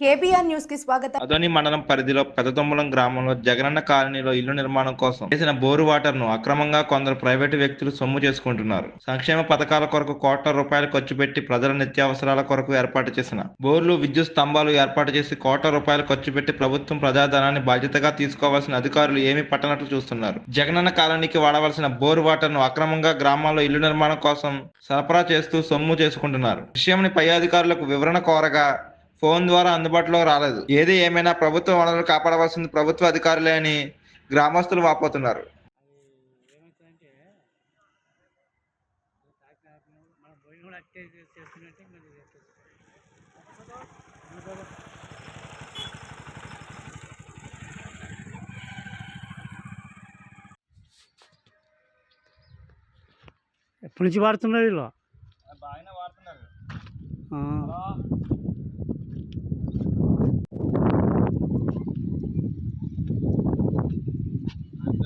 KBR న్యూస్కి స్వాగతం. అదోని మండలం పరిధిలో పెదతొమ్మలం గ్రామంలో జగనన్న కాలనీలో ఇల్లు నిర్మాణం కోసం చేసిన బోరు వాటర్ను అక్రమంగా కొందరు ప్రైవేటు వ్యక్తులు సొమ్ము చేసుకుంటున్నారు. సంక్షేమ పథకాల కొరకు కోట్ల రూపాయలు ఖర్చు పెట్టి ప్రజల నిత్యావసరాల కొరకు ఏర్పాటు చేసిన బోర్లు విద్యుత్ స్తంభాలు ఏర్పాటు చేసి కోట్ల రూపాయలు ఖర్చు పెట్టి ప్రభుత్వం ప్రజాధనాన్ని బాధ్యతగా తీసుకోవాల్సిన అధికారులు ఏమీ పట్టనట్లు చూస్తున్నారు. జగనన్న కాలనీకి వాడవలసిన బోరు వాటర్ను అక్రమంగా గ్రామాల్లో ఇల్లు నిర్మాణం కోసం సరఫరా చేస్తూ సొమ్ము చేసుకుంటున్నారు. విషయంని పై అధికారులకు వివరణ కోరగా ఫోన్ ద్వారా అందుబాటులో రాలేదు. ఏది ఏమైనా ప్రభుత్వ వనరులు కాపాడవలసింది ప్రభుత్వ అధికారులే అని గ్రామస్తులు వాపోతున్నారు. ఎప్పటి నుంచి వాడుతున్నారు వీళ్ళు? బాగానే వాడుతున్నారు. ఆ,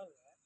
நல்லா இருக்கு